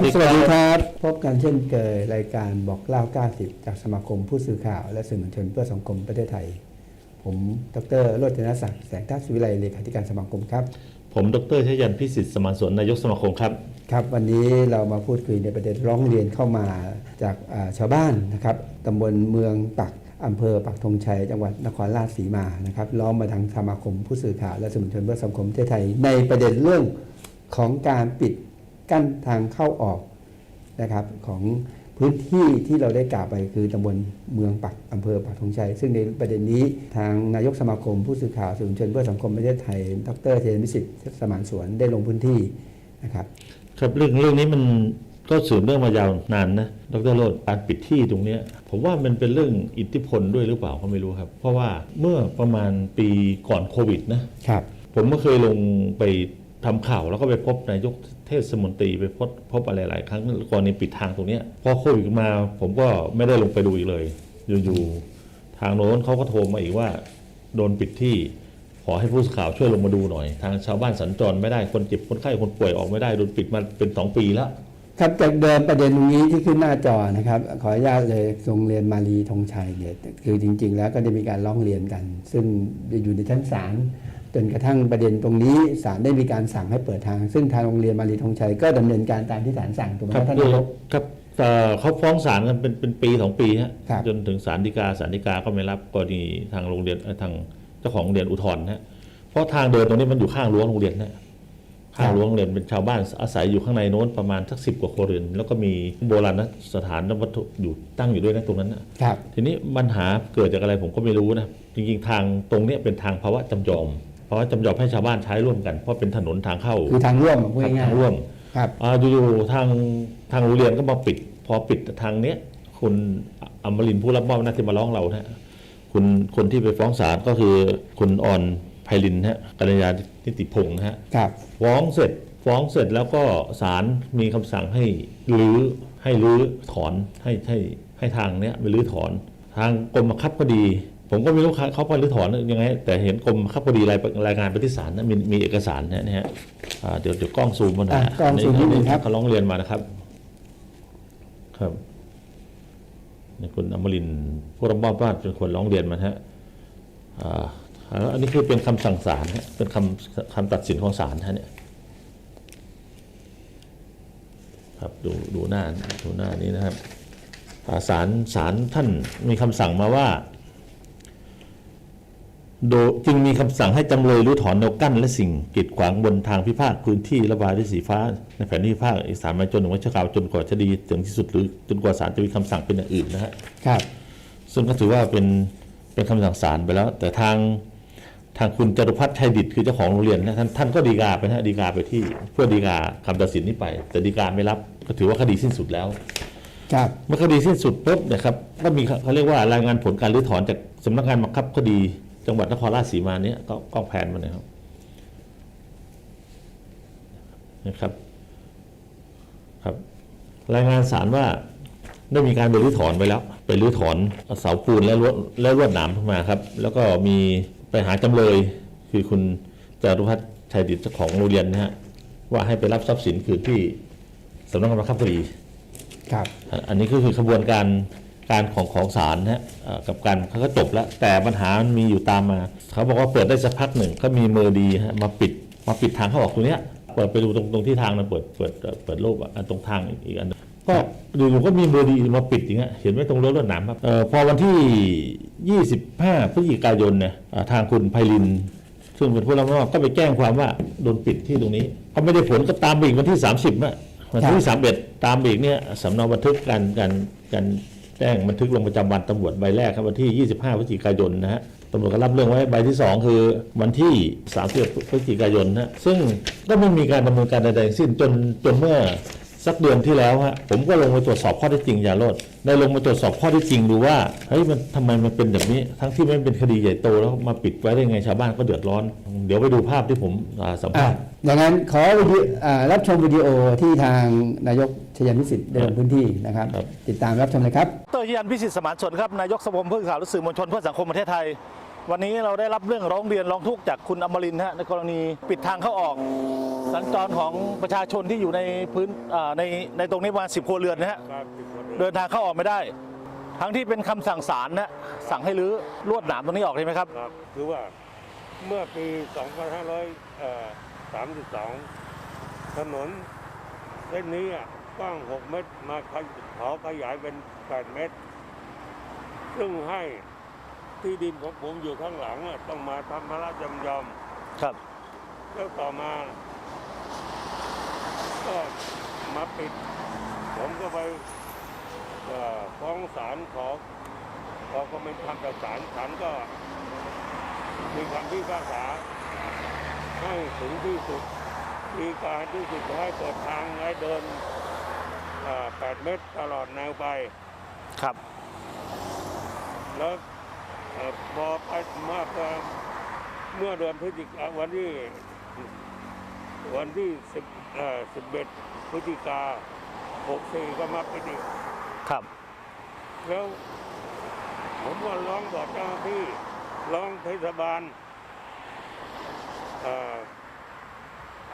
ครับสสวัวัสสดีดีคครับรับ พบกันเช่นเคยรายการบอกเล่า 90 จากสมาคมผู้สื่อข่าว และสื่อมวลชนเพื่อสังคมประเทศไทย ผมดรโรจนศักดิ์แสงทัศน์ศิวิไลเลขาธิการสมาคมครับ ผมดรชยันพิสิทธิ์สมานสวนนายกสมาคมครับครับวันนี้เรามาพูดคุยในประเด็นร้องเรียนเข้ามาจากอ่าชาวบ้านนะครับตำบลเมืองปักอำเภอปักธงชัยจังหวัดนครราชสีมานะครับร้องมาทางสมาคมผู้สื่อข่าวและสื่อมวลชนเพื่อสังคมประเทศไทย ในประเด็นเรื่องของการปิด กั้นทางเข้าออกนะครับของพื้นที่ที่เราได้กล่าวไปคือตำบลเมืองปักอำเภอปักธงชัย ซึ่งในประเด็นนี้ทางนายกสมาคมผู้สื่อข่าวสื่อมวลชนเพื่อสังคมประเทศไทย ดรเทนมิสิทธิ์สมานสวนได้ลงพื้นที่นะครับครับเรื่องเรื่องนี้มันก็สืบเรื่องมายาวนานนะดรโรดการปิดที่ตรงเนี้ยผมว่ามันเป็นเรื่องอิทธิพลด้วยหรือเปล่าก็ไม่รู้ครับ เพราะว่าเมื่อประมาณปีก่อนโควิดนะครับผมก็เคยลงไปทำข่าวแล้วก็ไปพบนายก เทศมนตรีไปพบพบอะไรหลายครั้งกรณีปิดทางตรงนี้พอโควิดมา ผมก็ไม่ได้ลงไปดูอีกเลย อยู่ๆทางโน้นเขาก็โทรมาอีกว่า โดนปิดที่ขอให้ผู้สื่อข่าวช่วยลงมาดูหน่อย ทางชาวบ้านสัญจรไม่ได้คนเจ็บคนไข้คนป่วยออกไม่ได้โดนปิดมาเป็นสองปีแล้ว ครับจากเดิมประเด็นตรงนี้ที่ขึ้นหน้าจอนะครับ ขออนุญาตเลยโรงเรียนมารีธงชัยเนี่ยคือจริง ๆ แล้วก็ได้มีการร้องเรียนกัน ซึ่งอยู่ในชั้นศาล จนกระทั่งประเด็นตรงนี้ศาลได้มีการสั่งให้เปิดทาง ซึ่งทางโรงเรียนมารีธงชัยก็ดำเนินการตามที่ศาลสั่งถูกไหมครับท่านนายกครับเอ่อเขาฟ้องศาลกันเป็นเป็นปีสองปีฮะครับจนถึงศาลฎีกาศาลฎีกาก็ไม่รับกรณีทางโรงเรียนเอ่อทางเจ้าของโรงเรียนอุทธรณ์ฮะเพราะทางเดินตรงนี้มันอยู่ข้างรั้วโรงเรียนนะข้างรั้วโรงเรียนเป็นชาวบ้านอาศัยอยู่ข้างในโน้นประมาณสักสิบกว่าครัวเรือนแล้วก็มีโบราณสถานวัตถุอยู่ตั้งอยู่ด้วยนะตรงนั้นนะครับทีนี้ปัญหาเกิดจากอะไรผมก็ไม่รู้นะจริงๆทางตรงเนี้ยเป็นทางภาวะจำยอม ภาวะจำยอมให้ชาวบ้านใช้ร่วมกัน เพราะเป็นถนนทางเข้าคือทางร่วมพูดง่ายๆทางร่วมครับ อ่าอยู่ๆทางทางโรงเรียนก็มาปิด พอปิดทางเนี้ยคุณอมรินทร์ผู้รับมอบหน้าที่มาร้องเรานะฮะคุณคนที่ไปฟ้องศาลก็คือคุณอ่อนไพลินฮะกัลยาณิติพงศ์นะฮะ ครับ ฟ้องเสร็จฟ้องเสร็จแล้วก็ศาลมีคำสั่งให้รื้อให้รื้อถอนให้ให้ให้ทางเนี้ยไปรื้อถอน ทางกรมบังคับคดี ผมก็ไม่รู้เขาไปรื้อถอนยังไง แต่เห็นกรมบังคับคดีรายรายงานไปที่ศาลนะมีมีเอกสารนะเนี่ยฮะอ่าเดี๋ยวเดี๋ยวกล้องซูมมาหน่อยอะกล้องซูมนิดนึงครับเขาร้องเรียนมานะครับ ครับนี่คุณอมรินทร์ผู้รับมอบบ้านเป็นคนร้องเรียนมานะฮะอ่าแล้วอันนี้คือเป็นคำสั่งศาลฮะเป็นคำคำตัดสินของศาลฮะเนี่ยครับดูดูหน้าดูหน้านี้นะครับอ่าศาลศาลท่านมีคำสั่งมาว่า โดยจึงมีคำสั่งให้จำเลยรื้อถอนแนวกั้นและสิ่งกีดขวางบนทางพิพาทพื้นที่ระบายด้วยสีฟ้า ในแผนที่พิพาทอีกสามไม้จนถึงวันชั่วคราวจนกว่าจะดีถึงที่สุดหรือจนกว่าศาลจะมีคำสั่งเป็นอย่างอื่นนะฮะครับ ซึ่งก็ถือว่าเป็นเป็นคำสั่งศาลไปแล้ว แต่ทางทางคุณจตุพัฒน์ชัยดิตคือเจ้าของโรงเรียนนะท่านท่านก็ดีกาไปนะฮะดีกาไปที่เพื่อดีกาคำตัดสินนี้ไป แต่ดีกาไม่รับก็ถือว่าคดีสิ้นสุดแล้วครับเมื่อคดีสิ้นสุดปุ๊บเนะครับก็มีเขาเขาเรียกว่ารายงานผลการรื้อถอนจากสำนักงานบังคับคดี จังหวัดนครราชสีมาเนี้ยก็กล้องแผนมาเลยครับนะครับ ครับ รายงานสารว่าได้มีการไปรื้อถอนไปแล้ว ไปรื้อถอนเสาปูนและลวดและลวดหนามขึ้นมาครับ แล้วก็มีไปหาจำเลยคือคุณจารุพัฒน์ชัยดิตเจ้าของโรงเรียนนะฮะว่าให้ไปรับทรัพย์สินคืนที่สำนักงานบังคับคดีครับอะอันนี้ก็คือขบวนการ การของของศาลนะฮะเอ่อกับการเขาก็จบแล้ว แต่ปัญหามันมีอยู่ตามมา เขาบอกว่าเปิดได้สักพักหนึ่งก็มีมือดีฮะมาปิดมาปิดทางเข้าออกตรงเนี้ยเปิดไปดูตรงตรงที่ทางนะเปิดเปิดเอ่อเปิดรูปอะอันตรงทางอีกอีกอันหนึ่งก็อยู่ๆก็มีมือดีมาปิดอย่างเงี้ยเห็นไหมตรงรั้วรวดหนามครับเอ่อพอวันที่ 25พฤศจิกายนเนี่ยอ่าทางคุณไพลิน ซึ่งเป็นผู้รับมอบก็ไปแจ้งความว่าโดนปิดที่ตรงนี้เขาไม่ได้ผลก็ตามไปอีกวันที่ 30อะวันที่ 31 ตามไปอีกเนี่ยสำเนาบันทึกการการการ แจ้งบันทึกลงประจำวันตำรวจใบแรกครับวันที่ 25พฤศจิกายนนะฮะตำรวจก็รับเรื่องไว้ใบที่ 2 คือวันที่3พฤศจิกายนนะฮะซึ่งก็ไม่มีการดำเนินการใดๆสิ้นจนจนเมื่อ สักเดือนที่แล้วฮะผมก็ลงไปตรวจสอบข้อเท็จจริงอย่าโลดได้ลงมาตรวจสอบข้อเท็จจริงดูว่าเฮ้ยมันทำไมมันเป็นแบบนี้ ทั้งที่ไม่เป็นคดีใหญ่โตแล้วมาปิดไว้ได้ไงชาวบ้านก็เดือดร้อน เดี๋ยวไปดูภาพที่ผมอ่าสัมอะภาษณ์ ดังนั้นขอวิดีอ่ารับชมวิดีโอที่ทางนายกชยันพิสิทธิ์ได้ลงพื้นที่นะครับ ติดตามรับชมเลยครับ ดรยันพิสิทธิ์สมานชนครับ นายกสมาคมเพื่อข่าวและสื่อมวลชนเพื่อสังคมประเทศไทย วันนี้เราได้รับเรื่องร้องเรียนร้องทุกข์จากคุณอมรินฮะในกรณีปิดทางเข้าออก สัญจรของประชาชนที่อยู่ในพื้นอ่าในในตรงนี้ประมาณสิบครัวเรือนนะฮะเดินทางเข้าออกไม่ได้ ทั้งที่เป็นคำสั่งศาลนะสั่งให้รื้อลวดหนามตรงนี้ออกใช่ไหมครับ ครับคือว่าเมื่อปี 2532 ถนนเส้นนี้อะกว้าง 6 เมตร มาขยขอขยายเป็น 8 เมตร ซึ่งให้ ที่ดินของผมอยู่ข้างหลังอะต้องมาทำพระราชจำยอมครับแล้วต่อมา ก็มาปิด ผมก็ไปเอ่อฟ้องศาลขอขอก็เป็นคำจากศาลศาลก็ มีคำพิพากษาให้ถึงที่สุด มีการที่สุดให้เปิดทางให้เดินเอ่อ8เมตรตลอดแนวไป ครับ แล้วเอ่อ พอไปมากเมื่อเดือนพฤศจิกาวันที่วันที่สิบเอ่อสิบเอ็ดพฤศจิกาหกสี่ก็มาไปดีครับ แล้ว ผมก็ร้องบอกเจ้าหน้าที่ร้องเทศบาล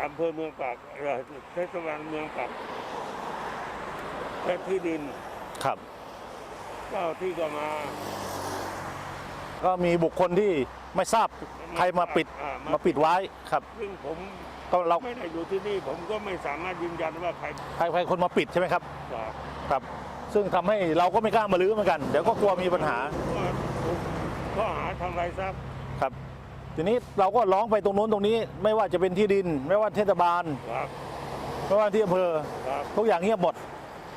อำเภอเมืองปากเอ่อเทศบาลเมืองปากและที่ดิน ครับเจ้าที่ก็มา ก็มีบุคคลที่ไม่ทราบใครมาปิดอ่ามามาปิดไว้ครับ ซึ่งผมก็เราไม่ได้อยู่ที่นี่ผมก็ไม่สามารถยืนยันว่าใครใครใครคนมาปิดใช่ไหมครับสอบครับ ซึ่งทำให้เราก็ไม่กล้ามาลื้อเหมือนกันเดี๋ยวก็กลัวมีปัญหาว่าถูกข้อหาทำลายทรัพย์ครับ ทีนี้เราก็ร้องไปตรงนู้นตรงนี้ ไม่ว่าจะเป็นที่ดิน ไม่ว่าเทศบาล ครับไม่ว่าที่อำเภอครับทุกอย่างเงียบหมด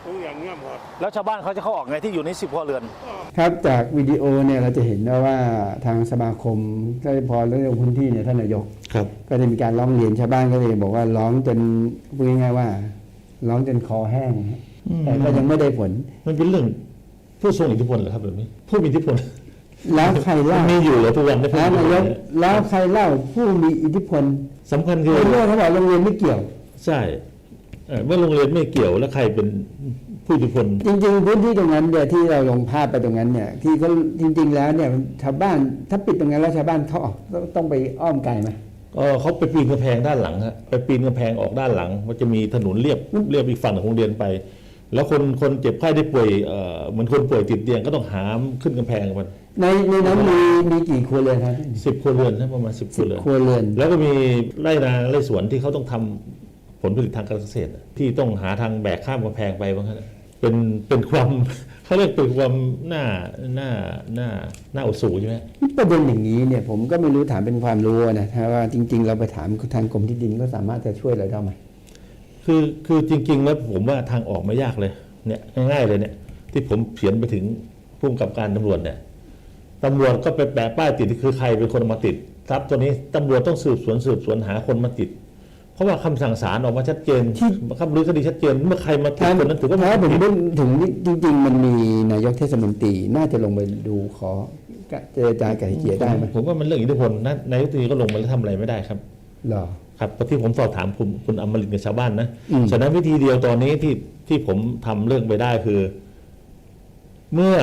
ทุกอย่างเงียบหมด แล้วชาวบ้านเขาจะเข้าออกไงที่อยู่ในสิบครัวเรือนก็ครับจากวิดีโอเนี่ยเราจะเห็นได้ว่าทางสมาคมได้พอเรื่องพื้นที่เนี่ยท่านนายก ครับ ก็ได้มีการร้องเรียนชาวบ้านก็เลยบอกว่าร้องจนพูดง่ายๆว่า ร้องจนคอแห้งฮะอืม แต่ก็ยังไม่ได้ผล มันเป็นเรื่องผู้ทรงอิทธิพลเหรอครับแบบนี้ ผู้มีอิทธิพลแล้วใครมัเล่านมีอยู่เหรอทุกวันนี้ผู้แล้วมีอิทธินายกพลเนี่ยแล้วใครเล่าผู้มีอิทธิพลสำคัญคือในเรื่องเขาบอกโรงเรียนไม่เกี่ยว ใช่ เอ่อเมื่อโรงเรียนไม่เกี่ยวแล้วใครเป็นผู้อิทธิพลจริงๆพื้นที่ตรงนั้นเนี่ยที่เราลงภาพไปตรงนั้นเนี่ยที่เขาจริง ๆ แล้วเนี่ยชาวบ้านถ้าปิดตรงนั้นแล้วชาวบ้านเขาออกต้องต้องไปอ้อมไกลไหมก็เขาไปปีนกำแพงด้านหลังฮะไปปีนกำแพงออกด้านหลัง มันจะมีถนนเรียบเรียบอีกฝั่งของโรงเรียนไป แล้วคนคนเจ็บไข้ได้ป่วยเอ่อเหมือนคนป่วยติดเตียงก็ต้องหามขึ้นกำแพงมันในในนั้นมีมีกี่ครัวเรือนครับสิบครัวเรือนนะประมาณสิบครัสิวบเรือนครัวเรือน แล้วก็มีไร่นาไร่สวนที่เขาต้องทำ ผลผลิตทางการเกษตร ที่ต้องหาทางแบกข้ามกำแพงไปบางครั้งเป็นเป็นความเขาเรียกเป็นความหน้าหน้าหน้าหน้าอดสูใช่ไหมประเด็นอย่างนี้เนี่ยผมก็ไม่รู้ถามเป็นความรู้นะถ้าว่าจริง ๆ เราไปถามทางกรมที่ดินก็สามารถจะช่วยเราได้ไหมคือคือจริง ๆ แล้วผมว่าทางออกไม่ยากเลยเนี่ยง่ายๆเลยเนี่ย ที่ผมเขียนไปถึงผู้กำกับการตำรวจเนี่ยตำรวจก็ไปแปะป้ายติดคือใครเป็นคนมาติดทรัพย์ตัวนี้ตำรวจต้องสืบสวนสืบสวนหาคนมาติดเพ ราะว่าคำสั่งศาลออกมาชัดเจนคำรื้อคดีชัดเจนเมื่อใครมาติดคนนั้นถือว่าถ้าผมผิดนึกถึงจริง ๆ มันมีนายกเทศมนตรีน่าจะลงไปดูขอเจรจาไก่เกลี่ยได้ไหมผมว่ามันเรื่องอิทธิพลนะนายกรัฐมนตรีก็ลงมาแล้วทำอะไรไม่ได้ครับหรอครับเพราะที่ผมสอบถามคุณคุณอมรินทร์กับชาวบ้านนะอืมฉะนั้นวิธีเดียวตอนนี้ที่ที่ผมทำเรื่องไปได้คือ เมื่อ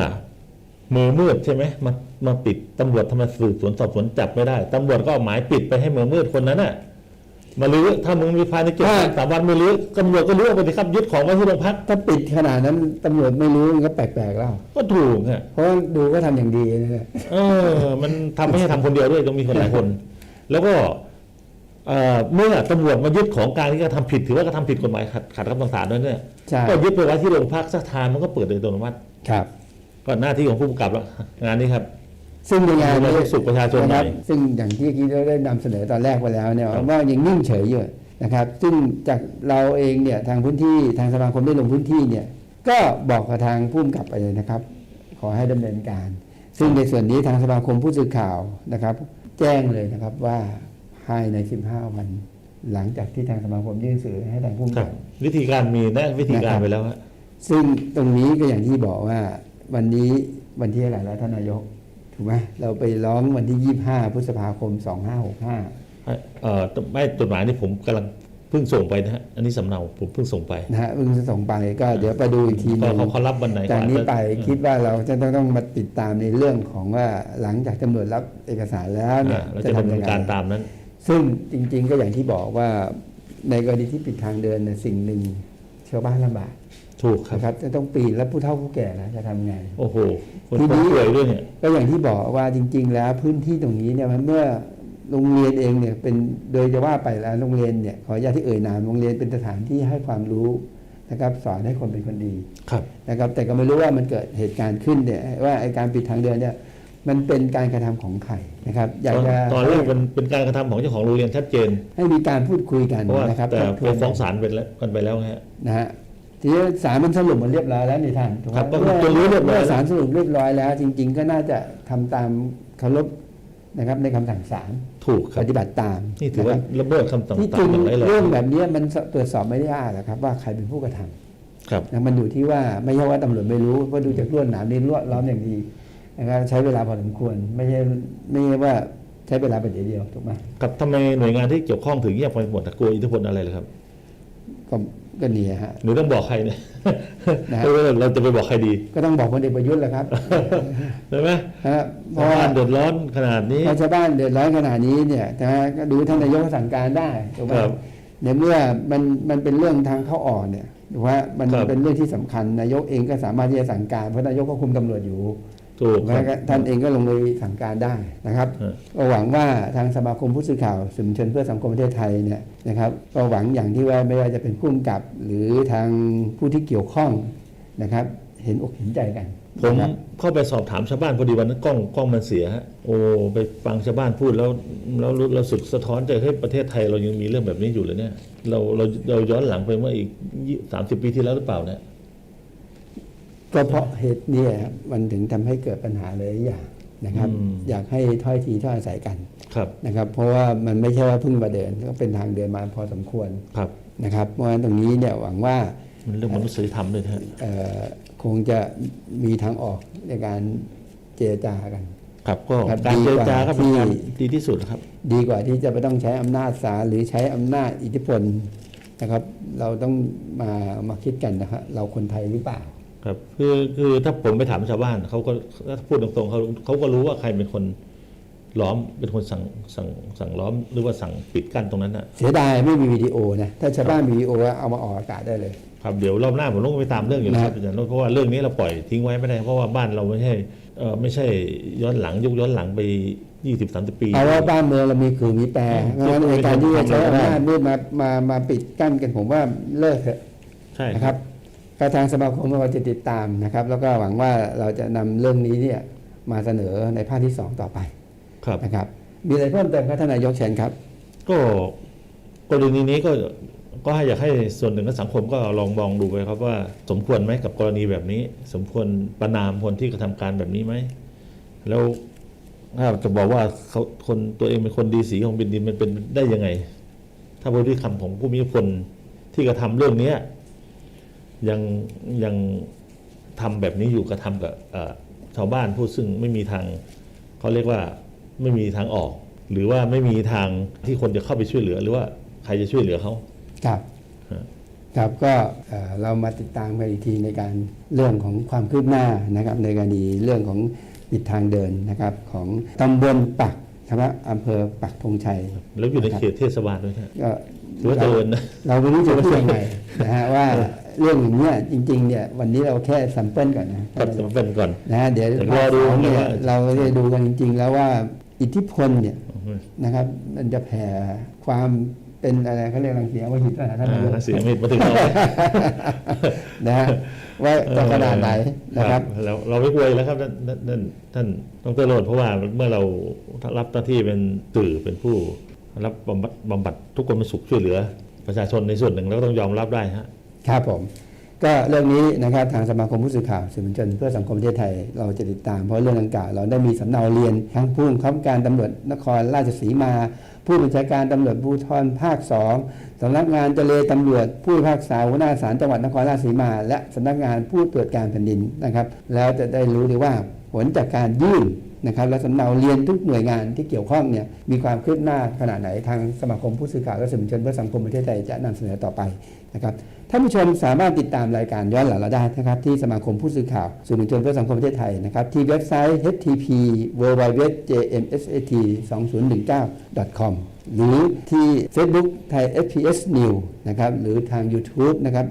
มือมืดใช่ไหมมามาปิดตำรวจทำไมสืบสวนสอบสวนจับไม่ได้ตำรวจก็เอาหมายปิดไปให้มือมืดคนนั้นน่ะ มาลื้อถ้ามึงมีภายในเจ็ดวันสามวันไม่ลื้อตำรวจก็ลื้อไปสิครับยึดของไว้ที่โรงพักถ้าปิดขนาดนั้นตำรวจไม่รู้มันก็แปลกๆแล้ว ก็ถูกฮะเพราะว่าดูก็ทำอย่างดีนะเนี่ยเออ มันทำไม่ใช่ทำคนเดียวด้วยต้องมีคนหลายคน แล้วก็เอ่อเมื่อตำรวจมายึดของกลารที่กระทำผิดถือว่ากระทำผิดกฎหมายขัดขัดคำสั่งศาลด้วยเนี่ยใช่ก็ยึดไปไว้ที่โรงพักสักทานมันก็เปิดโดยอัตโนมัติครับ ก็หน้าที่ของผู้กำกับแล้วงานนี้ครับ ซึ่งในงานดูแลสุขประชาชนหน่อยะครับ ซึ่งอย่างที่กี้เราได้นำเสนอตอนแรกไปแล้วเนี่ยครับว่ายังนิ่งเฉยอยู่นะครับ ซึ่งจากเราเองเนี่ยทางพื้นที่ทางสมาคมได้ลงพื้นที่เนี่ยก็บอกกับทางผู้กำกับไปเลยนะครับ ขอให้ดำเนินการ ซึ่งในส่วนนี้ทางสมาคมผู้สื่อข่าวนะครับ แจ้งเลยนะครับว่าภายใน 15 วันหลังจากที่ทางสมาคมยื่นสื่อให้ทางผู้คกำรักับบวิธีการมีนะวิธีการไปแล้วฮะซึ่งตรงนี้ก็อย่างที่บอกว่าวันนี้วันที่อะไรแล้วท่านนายก ถูกไหมเราไปร้องวันที่25พฤษภาคม2565เอ่อไม่จดหมายนี่ผมกำลังเพิ่งส่งไปนะฮะอันนี้สำเนาผมเพิ่งส่งไปนะฮะเพิ่งจะส่งไปก็เดี๋ยวไปดูอีกทีหก็นึงเขาเขารับวันไหนจากนี้ไปก็อาจจะคิดว่าเราจะต้องต้องมาติดตามในเรื่องของว่าหลังจากตำรวจรับเอกสารแล้วเนี่อ่ายเราจะดำเนินการตามนั้น ซึ่งจริง ๆ ก็อย่างที่บอกว่าในกรณีที่ปิดทางเดินเนี่ยสิ่งหนึ่งชาวบ้านลำบาก ถูกครับนะครับจะต้องปีนแล้วผู้เฒ่าผู้แก่นะจะทำไง โอ้โหคนทีนี้ ป่วยด้วยเนี่ย ก็อย่างที่บอกว่าจริง ๆ แล้วพื้นที่ตรงนี้เนี่ยมันเมื่อโรงเรียนเองเนี่ยเป็นโดยจะว่าไปแล้วโรงเรียนเนี่ยขออนุญาตที่เอ่ยนามโรงเรียนเป็นสถานที่ให้ความรู้นะครับสอนให้คนเป็นคนดีครับ นะครับแต่ก็ไม่รู้ว่ามันเกิดเหตุการณ์ขึ้นเนี่ยว่าไอการปิดทางเดินเนี่ยมันเป็นการกระทำของใครนะครับอยากตอนจะตอนแรกเป็นเป็นการกระทำของเจ้าของโรงเรียนชัดเจน ให้มีการพูดคุยกันเพราะว่านะครับแต่ทบทไปวน ฟ้องศาลไปแล้วกันไปแล้วฮะ นะฮะ ทีนี้ศาลมันสรุปมันเรียบร้อยแล้วนี่ท่านถูกไหมครับก็เมื่อก็รู้เรียบร้อยเมื่อแล้วศาลสรุปเรียบร้อยแล้ว จริง ๆ ก็น่าจะทำตามเคารพนะครับในคำสั่งศาลถูกครัปบ ฏิบัติตามนี่ถือว่าะครับละเมิดคำสั่งที่ศาจริลงอย่างไรเลยเรื่องแบบนี้มันตรวจสอบไม่ได้ยากหรอกครับว่าใครเป็นผู้กระทำ ครับ นะมันอยู่ที่ว่าไม่ใช่ว่าตำรวจไม่รู้เพราะดูจากลวดหนามนี่ลวดล้อมอย่างดีนะครับใช้เวลาพอสมควรไม่ใช่ไม่ใช่ว่าใช้เวลาเป็นเดียวเดียวถูกไหมกับทำไมหน่วยงานที่เกี่ยวข้องถึงเงียบไปหมดอะกลัวอิทธิพลอะไรเลยครับ ก็ ก็นี่ฮะหรือต้องบอกใครเนี่ยนะฮะเออเราจะไปบอกใครดี ก็ต้องบอกพลเอกประยุทธ์แหละครับใช่ไหมฮะเพชาวราะว่าบ้านเดือดร้อนขนาดนี้พอชาวบ้านเดือดร้อนขนาดนี้เนี่ยนะฮะก็ดูท่านนายกก็สั่งการได้ถูกไหมครับในเมื่อมันมันเป็นเรื่องทางเข้าออกเนี่ยถูกไหมมันครับเป็นเรื่องที่สำคัญนายกเองก็สามารถที่จะสั่งการเพราะนายกก็คุมตำรวจอยู่ ถูกถูกไหมครับก็ท่านเองก็ลงมือสั่งการได้นะครับฮะก็หวังว่าทางสมาคมผู้สื่อข่าวสื่อมวลชนเพื่อสังคมประเทศไทยเนี่ยนะครับก็หวังอย่างที่ว่าไม่ว่าจะเป็นผู้กำกับหรือทางผู้ที่เกี่ยวข้องนะครับ เห็นอกเห็นใจกัน ผมนะครับเข้าไปสอบถามชาวบ้านพอดีวันนั้นกล้องกล้องมันเสียฮะโอ้ไปฟังชาวบ้านพูดแล้วแล้วเราเราสึกสะท้อนใจให้ยประเทศไทยเรายังมีเรื่องแบบนี้อยู่เลยเนี่ยเราเราเราย้อนหลังไปเมื่ออีกสามสิบปีที่แล้วหรือเปล่าเนี่ย ก็เพราะเหตุเนี้มันถึงทำให้เกิดปัญหาหลายอย่างนะครับอืมอยากให้ถ้อยทีถ้อยอาศัยกันครับนะครับ เพราะว่ามันไม่ใช่ว่าเพิ่งมาเดินก็เป็นทางเดินมาพอสมควรครับนะครับเพราะฉะนั้นตรงนี้เนี่ยหวังว่ามันเรื่องมนุษยธรรมด้วยนะฮะเอ่อคงจะมีทางออกในการเจรจากัน ครับก็ครับการเจรจาก็เป็นการที่ดีที่สุดครับ ดีกว่าที่จะไปต้องใช้อำนาจศาลหรือใช้อำนาจอิทธิพลนะครับ เราต้องมามาคิดกันนะครับเราคนไทยหรือเปล่า ครับคือคือถ้าผมไปถามชาวบ้านเขาก็ถ้าพูดตรงๆเขาเขาก็รู้ว่าใครเป็นคนล้อมเป็นคนสั่งสั่งสั่งล้อมหรือว่าสั่งปิดกั้นตรงนั้นนะเสียดายไม่มีวิดีโอนะถ้าชาวบ้านมีวิดีโอเอามาออกอากาศได้เลย ครับเดี๋ยวรอบหน้าผมต้องไปตามเรื่องอยู่แล้วครับอาจารย์โนตเพราะว่าเรื่องนี้เราปล่อยทิ้งไว้ไม่ได้เพราะว่าบ้านเราไม่ใช่เออไม่ใช่ย้อนหลังยุคย้อนหลังไปยี่สิบสามสิบปีเอาว่าบ้านเมืองเรามีขื่อมีแปรอืมเพราะฉะนั้นในการที่จะใช้ทำอะไรอำนาจมืดมามามาปิดกั้นกันผมว่าเลิกเถอะใช่นะครับ ก็ทางสมาคมเราจะติดตามนะครับ แล้วก็หวังว่าเราจะนำเรื่องนี้เนี่ยมาเสนอในภาคที่สองต่อไปครับนะครับ มีอะไรเพิ่มเติมครับท่านนายกเชิญครับ ก็กรณีนี้ก็ก็ให้อยากให้ส่วนหนึ่งของสังคมก็ลองมองดูไปครับว่าสมควรไหมกับกรณีแบบนี้ สมควรประนามคนที่กระทำการแบบนี้ไหมแล้วถ้าจะบอกว่าเขาคนตัวเองเป็นคนดีสีของแผ่นดินมันเป็นได้ยังไง ถ้าบริคำของผู้มีอิทธิพลที่กระทำเรื่องเนี้ย ยังยังทำแบบนี้อยู่กระทำกับเอ่อชาวบ้านผู้ซึ่งไม่มีทางเขาเรียกว่าไม่มีทางออก หรือว่าไม่มีทางที่คนจะเข้าไปช่วยเหลือ หรือว่าใครจะช่วยเหลือเขาครับฮะครับก็เอ่อเรามาติดตามกันอีกทีในการเรื่องของความคืบหน้านะครับในกรณีเรื่องของปิดทางเดินนะครับของตำบลปักนะครับอำเภอปักธงชัย แล้วอยู่ในเขตเทศบาลด้วยนะก็ถือว่าเจริญนะเราไม่รู้จะพูดยังไงนะฮะว่า เรื่องอย่างเนี้ยจริงๆเนี่ยวันนี้เราแค่ซัมเปิลก่อนนะก็จะเป็นก่อนนะฮะเดี๋ยวเดี๋ยวรอดูภาคสงเนี่ยว่าเราจะดูกันจริง ๆ แล้วว่าอิทธิพลเนี่ยนะครับ มันจะแผ่ความเป็นอะไรเขาเรียกรังสีอำมหิตนะท่านนายกอ่าเสียงไม่มาถึงเรานะฮะว่าจะขนาดไหนนะครับแล้วเราไม่กลัวอยู่แล้วครับท่านท่านท่านท่านดรโรดเพราะว่าเมื่อเรารับหน้าที่เป็นสื่อเป็นผู้รับบำบัดบำบัดทุกคนเป็นสุขช่วยเหลือ ประชาชนในส่วนหนึ่งแล้วก็ต้องยอมรับได้ฮะ ครับผมก็เรื่องนี้นะครับทางสมาคมผู้สื่อข่าวสื่อมวลชนเพื่อสังคมประเทศไทยเราจะติดตาม เพราะเรื่องดังกล่าวเราได้มีสำเนาเรียนทั้งผู้บังคับการตำรวจนครราชสีมา ผู้บัญชาการตำรวจภูธรภาคสองสำนักงานเจรตำรวจ ผู้พิพากษาหัวหน้าศาลจังหวัดนครราชสีมา และสำนักงานผู้ตรวจการแผ่นดินนะครับ แล้วจะได้รู้เลยว่าผลจากการยื่น นะครับและสำเนาเรียนทุกหน่วยงานที่เกี่ยวข้องเนี่ยมีความคืบหน้าขนาดไหนทางสมาคมผู้สื่อข่าวและสื่อมวลชนเพื่อสังคมประเทศไทยจะนำเสนอต่อไปนะครับท่านผู้ชมสามารถติดตามรายการย้อนหลังเราได้นะครับที่สมาคมผู้สื่อข่าวสื่อมวลชนเพื่อสังคมประเทศไทยนะครับที่เว็บไซต์ http www.jmsat2019.com หรือที่ Facebook ไทย SPS News นะครับหรือทาง YouTube นะครับ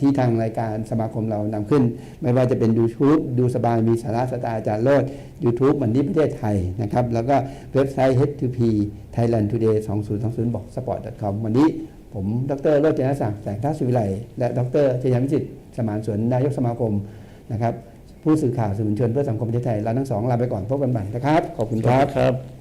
ที่ทางรายการสมาคมเรานำขึ้น ไม่ว่าจะเป็น YouTube ดูสบายมีสาระสไตล์อาจารย์โลด YouTube มันนี้ประเทศไทยนะครับ แล้วก็เว็บไซต์ h2p thailand today 2020บอก sport.com วันนี้ผม ดรโรจน์เจนศักดิ์แสงทัศน์สุวิไลและดรชยามิจิตสมานสวนนายกสมาคมนะครับผู้สื่อข่าวสื่อมวลชนเพื่อสังคมประเทศไทยเราทั้งสองลาไปก่อนพบกันใหม่นะครับ ขอบคุณครับ